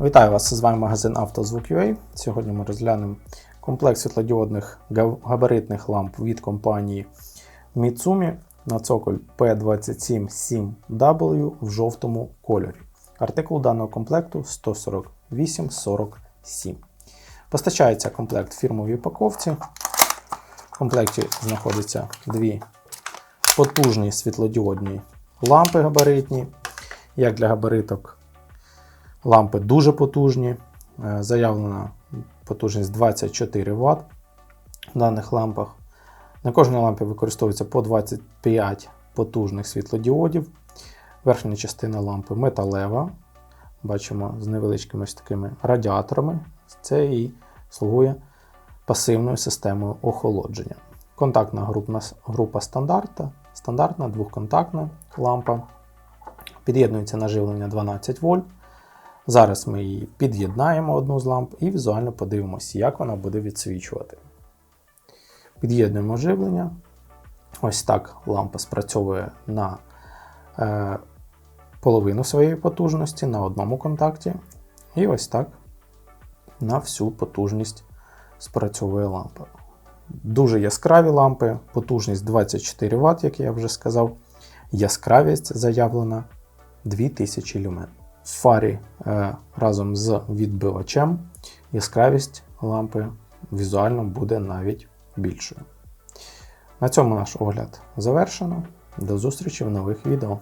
Вітаю вас! З вами магазин «Автозвук.UA». Сьогодні ми розглянемо комплект світлодіодних габаритних ламп від компанії Mitsumi на цоколь P277W в жовтому кольорі. Артикул даного комплекту 14847. Постачається комплект в фірмовій упаковці. В комплекті знаходяться дві потужні світлодіодні лампи габаритні, як для габариток Лампи дуже потужні. Е, Заявлена потужність 24 Вт в даних лампах. На кожній лампі використовується по 25 потужних світлодіодів. Верхня частина лампи металева. Бачимо з невеличкими ось такими радіаторами. Це і слугує пасивною системою охолодження. Контактна група, група стандарта, стандартна двохконтактна лампа. Під'єднується на живлення 12 вольт. Зараз ми її під'єднаємо одну з ламп і візуально подивимося, як вона буде відсвічувати. Під'єднуємо живлення. Ось так лампа спрацьовує на е, половину своєї потужності на одному контакті. І ось так на всю потужність спрацьовує лампа. Дуже яскраві лампи, потужність 24 Вт, як я вже сказав. Яскравість заявлена 2000 люмен. Фарі е, разом з відбивачем яскравість лампи візуально буде навіть більшою. На цьому наш огляд завершено. До зустрічі в нових відео.